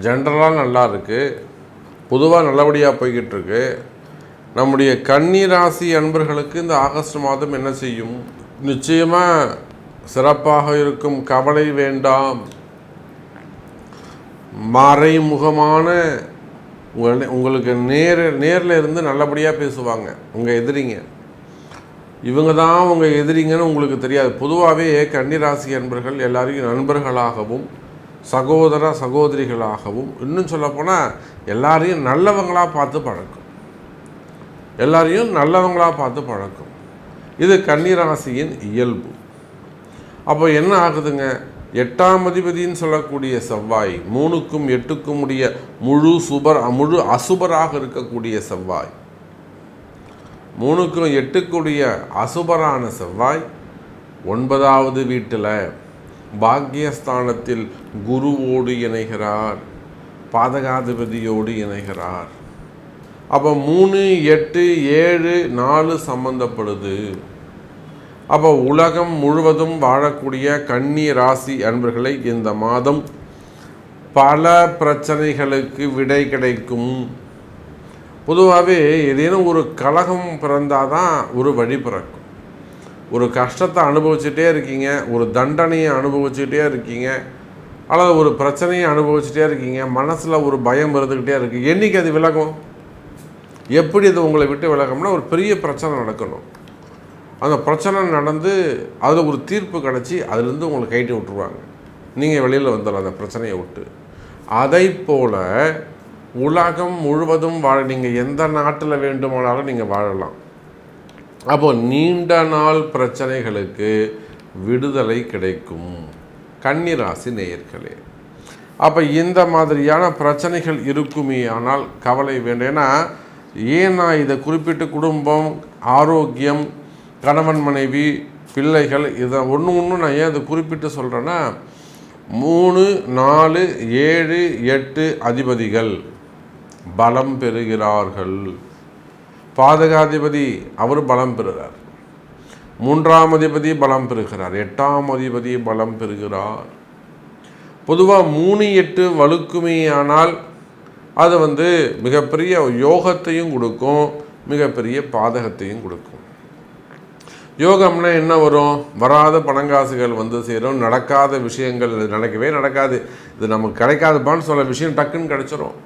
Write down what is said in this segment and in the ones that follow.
ஜென்ரலாக நல்லா இருக்குது பொதுவாக நல்லபடியாக போய்கிட்டு இருக்கு நம்முடைய கன்னிராசி அன்பர்களுக்கு இந்த ஆகஸ்ட் மாதம் என்ன செய்யும்? நிச்சயமாக சிறப்பாக இருக்கும். கவலை வேண்டாம். மறைமுகமான உங்கள் உங்களுக்கு நேர நேரில் இருந்து நல்லபடியாக பேசுவாங்க. உங்கள் எதிரிங்க. இவங்க தான் உங்கள் எதிரிங்கன்னு உங்களுக்கு தெரியாது. பொதுவாகவே கன்னிராசி அன்பர்கள் எல்லாரையும் நண்பர்களாகவும் சகோதர சகோதரிகளாகவும் இன்னும் சொல்லப்போனால் எல்லாரையும் நல்லவங்களாக பார்த்து பழக்கும். எல்லாரையும் நல்லவங்களாக பார்த்து பழக்கும். இது கன்னிராசியின் இயல்பு. அப்போ என்ன ஆகுதுங்க? எட்டாம் அதிபதினு சொல்லக்கூடிய செவ்வாய் மூணுக்கும் எட்டுக்கும் உடைய முழு சுபர் முழு அசுபராக இருக்கக்கூடிய செவ்வாய். மூணுக்கும் எட்டுக்குடைய அசுபரான செவ்வாய் ஒன்பதாவது வீட்டில் பாக்கியஸ்தானத்தில் குருவோடு இணைகிறார் பாதகாதிபதியோடு இணைகிறார். அப்போ மூணு எட்டு ஏழு நாலு சம்பந்தப்படுது. அப்போ உலகம் முழுவதும் வாழக்கூடிய கன்னி ராசி அன்பர்களை இந்த மாதம் பல பிரச்சனைகளுக்கு விடை கிடைக்கும். பொதுவாகவே ஏதேனும் ஒரு கலகம் பிறந்தாதான் ஒரு வழி பிறக்கும். ஒரு கஷ்டத்தை அனுபவிச்சுட்டே இருக்கீங்க ஒரு தண்டனையை அனுபவிச்சுட்டே இருக்கீங்க அல்லது ஒரு பிரச்சனையை அனுபவிச்சுட்டே இருக்கீங்க மனசில் ஒரு பயம் இருந்துக்கிட்டே இருக்குது என்றைக்கு அது விலகும்? எப்படி அது உங்களை விட்டு விலகும்னா ஒரு பெரிய பிரச்சனை நடக்கணும். அந்த பிரச்சனை நடந்து அதில் ஒரு தீர்ப்பு கிடச்சி அதுலேருந்து உங்களை கைட்டு விட்டுருவாங்க. நீங்கள் வெளியில் வந்துடலாம் அந்த பிரச்சனையை விட்டு. அதை போல் உலகம் முழுவதும் வாழ நீங்கள் எந்த நாட்டில் வேண்டுமானாலும் நீங்கள் வாழலாம். அப்போ நீண்ட நாள் பிரச்சனைகளுக்கு விடுதலை கிடைக்கும் கன்னிராசி நேயர்களே. அப்போ இந்த மாதிரியான பிரச்சனைகள் இருக்குமே ஆனால் கவலை வேண்டும். ஏன்னா ஏன் நான் இதை குறிப்பிட்டு குடும்பம் ஆரோக்கியம் கணவன் மனைவி பிள்ளைகள் இதை ஒன்று ஒன்று நான் ஏன் இதை குறிப்பிட்டு சொல்கிறேன்னா மூணு நாலு ஏழு எட்டு அதிபதிகள் பலம் பெறுகிறார்கள். பாதகாதிபதி அவர் பலம் பெறுகிறார். மூன்றாம் அதிபதி பலம் பெறுகிறார். எட்டாம் அதிபதி பலம் பெறுகிறார். பொதுவாக மூணு எட்டு வலுக்குமே ஆனால் அது வந்து மிகப்பெரிய யோகத்தையும் கொடுக்கும் மிகப்பெரிய பாதகத்தையும் கொடுக்கும். யோகம்னா என்ன வரும்? வராத பணங்காசுகள் வந்து சேரும். நடக்காத விஷயங்கள் நடக்கவே நடக்காது. இது நமக்கு கிடைக்காதுப்பான்னு சொல்ல விஷயம் டக்குன்னு கிடச்சிரும்.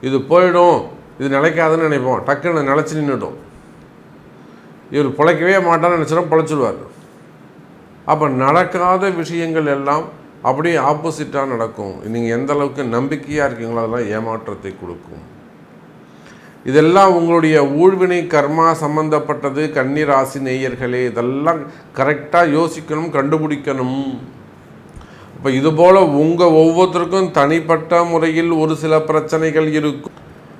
இது போயிடும். இது நிலைக்காதுன்னு நினைப்போம். டக்குன்னு நிலச்சி நின்றுடும் இவர் பிழைக்கவே மாட்டான்னு நினச்சிடும் பிழைச்சிடுவார். அப்போ நடக்காத விஷயங்கள் எல்லாம் அப்படியே ஆப்போசிட்டாக நடக்கும். நீங்கள் எந்த அளவுக்கு நம்பிக்கையாக இருக்கீங்களோ அதெல்லாம் ஏமாற்றத்தை கொடுக்கும். இதெல்லாம் உங்களுடைய ஊழ்வினை கர்மா சம்பந்தப்பட்டது கன்னிராசி நேயர்களே இதெல்லாம் கரெக்டாக யோசிக்கணும் கண்டுபிடிக்கணும். இப்போ இதுபோல் உங்கள் ஒவ்வொருத்தருக்கும் தனிப்பட்ட முறையில் ஒரு சில பிரச்சனைகள் இருக்கும்.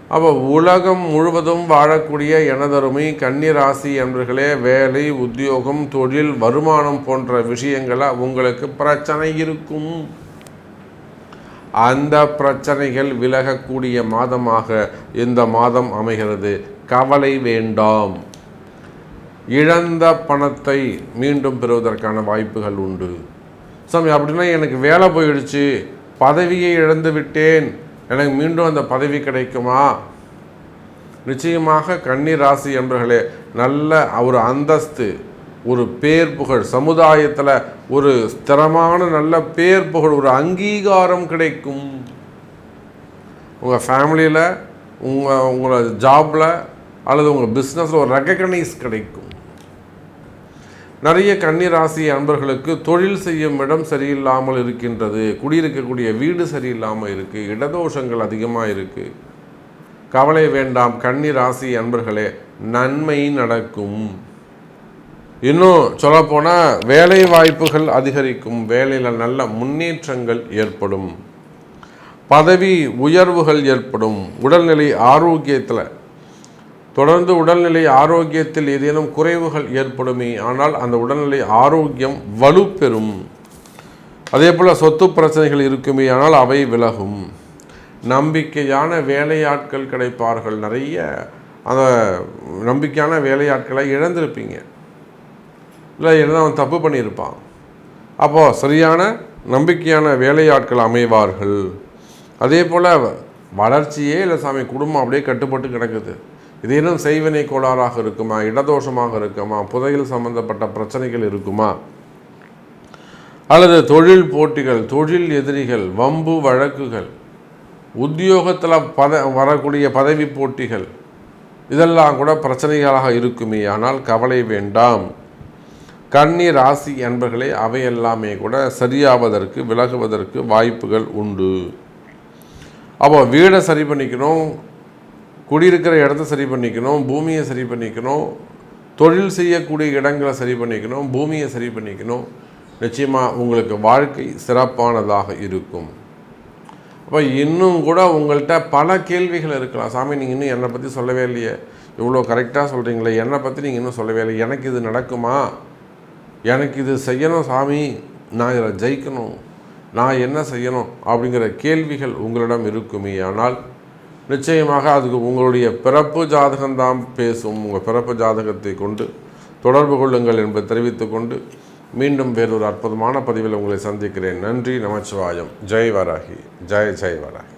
அப்போ உலகம் முழுவதும் வாழக்கூடிய எனதருமை கன்னிராசி என்பர்களே வேலை உத்தியோகம் தொழில் வருமானம் போன்ற விஷயங்களை உங்களுக்கு பிரச்சனை இருக்கும். அந்த பிரச்சனைகள் விலகக்கூடிய மாதமாக இந்த மாதம் அமைகிறது. கவலை வேண்டாம். இழந்த பணத்தை மீண்டும் பெறுவதற்கான வாய்ப்புகள் உண்டு. சாமி அப்படின்னா எனக்கு வேலை போயிடுச்சு. பதவியை இழந்து விட்டேன். எனக்கு மீண்டும் அந்த பதவி கிடைக்குமா? நிச்சயமாக கன்னி ராசி என்பர்களே நல்ல ஒரு அந்தஸ்து ஒரு பேர் புகழ் சமுதாயத்தில் ஒரு ஸ்திரமான நல்ல பேர் புகழ் ஒரு அங்கீகாரம் கிடைக்கும். உங்கள் ஃபேமிலியில் உங்கள் உங்களோட ஜாபில் அல்லது உங்கள் பிஸ்னஸில் ஒரு ரெக்கக்னைஸ் கிடைக்கும். நிறைய கன்னிராசி அன்பர்களுக்கு தொழில் செய்யும் இடம் சரியில்லாமல் இருக்கின்றது. குடியிருக்கக்கூடிய வீடு சரியில்லாமல் இருக்குது இடதோஷங்கள் அதிகமாக இருக்குது கவலை வேண்டாம். கன்னிராசி அன்பர்களே நன்மை நடக்கும். இன்னும் சொல்லப்போனால் வேலை வாய்ப்புகள் அதிகரிக்கும். வேலையில் நல்ல முன்னேற்றங்கள் ஏற்படும். பதவி உயர்வுகள் ஏற்படும். உடல்நிலை ஆரோக்கியத்தில் தொடர்ந்து உடல்நிலை ஆரோக்கியத்தில் ஏதேனும் குறைவுகள் ஏற்படுமே ஆனால் அந்த உடல்நிலை ஆரோக்கியம் வலுப்பெறும். அதே போல் சொத்து பிரச்சனைகள் இருக்குமே ஆனால் அவை விலகும். நம்பிக்கையான வேலையாட்கள் கிடைப்பார்கள். நிறைய அந்த நம்பிக்கையான வேலையாட்களை இழந்திருப்பீங்க. இல்லை என்ன அவன் தப்பு பண்ணியிருப்பான். அப்போது சரியான நம்பிக்கையான வேலையாட்கள் அமைவார்கள். அதே போல் வளர்ச்சியே இல்லை சாமி குடும்பம் அப்படியே கட்டுப்பட்டு கிடக்குது. இது இன்னும் செய்வினை கோளாறாக இருக்குமா இடதோஷமாக இருக்குமா புதையில் சம்பந்தப்பட்ட பிரச்சனைகள் இருக்குமா? அல்லது தொழில் போட்டிகள் தொழில் எதிரிகள் வம்பு வழக்குகள் உத்தியோகத்தில் பத வரக்கூடிய பதவி போட்டிகள் இதெல்லாம் கூட பிரச்சனைகளாக இருக்குமே. ஆனால் கவலை வேண்டாம். கன்னி ராசி என்பர்களே அவையெல்லாமே கூட சரியாவதற்கு விலகுவதற்கு வாய்ப்புகள் உண்டு. அப்போ வீடை சரி பண்ணிக்கணும் குடியிருக்கிற இடத்த சரி பண்ணிக்கணும் பூமியை சரி பண்ணிக்கணும் தொழில் செய்யக்கூடிய இடங்களை சரி பண்ணிக்கணும் பூமியை சரி பண்ணிக்கணும். நிச்சயமாக உங்களுக்கு வாழ்க்கை சிறப்பானதாக இருக்கும். அப்போ இன்னும் கூட உங்கள்கிட்ட பல கேள்விகள் இருக்கலாம். சாமி நீங்கள் இன்னும் என்னை பற்றி சொல்லவே இல்லையே. இவ்வளோ கரெக்டாக சொல்கிறீங்களே என்னை பற்றி நீங்கள் இன்னும் சொல்லவே இல்லை எனக்கு இது நடக்குமா? எனக்கு இது செய்யணும் சாமி. நான் இதில் ஜெயிக்கணும். நான் என்ன செய்யணும்? அப்படிங்கிற கேள்விகள் உங்களிடம் இருக்குமே. ஆனால் நிச்சயமாக அதுக்கு உங்களுடைய பிறப்பு ஜாதகம்தான் பேசும். உங்கள் பிறப்பு ஜாதகத்தை கொண்டு தொடர்பு கொள்ளுங்கள் என்பதை தெரிவித்துக்கொண்டு மீண்டும் வேறொரு அற்புதமான பதிவில் உங்களை சந்திக்கிறேன். நன்றி நமச்சிவாயம். ஜெய் வராகி. ஜெய் ஜெய் வராகி.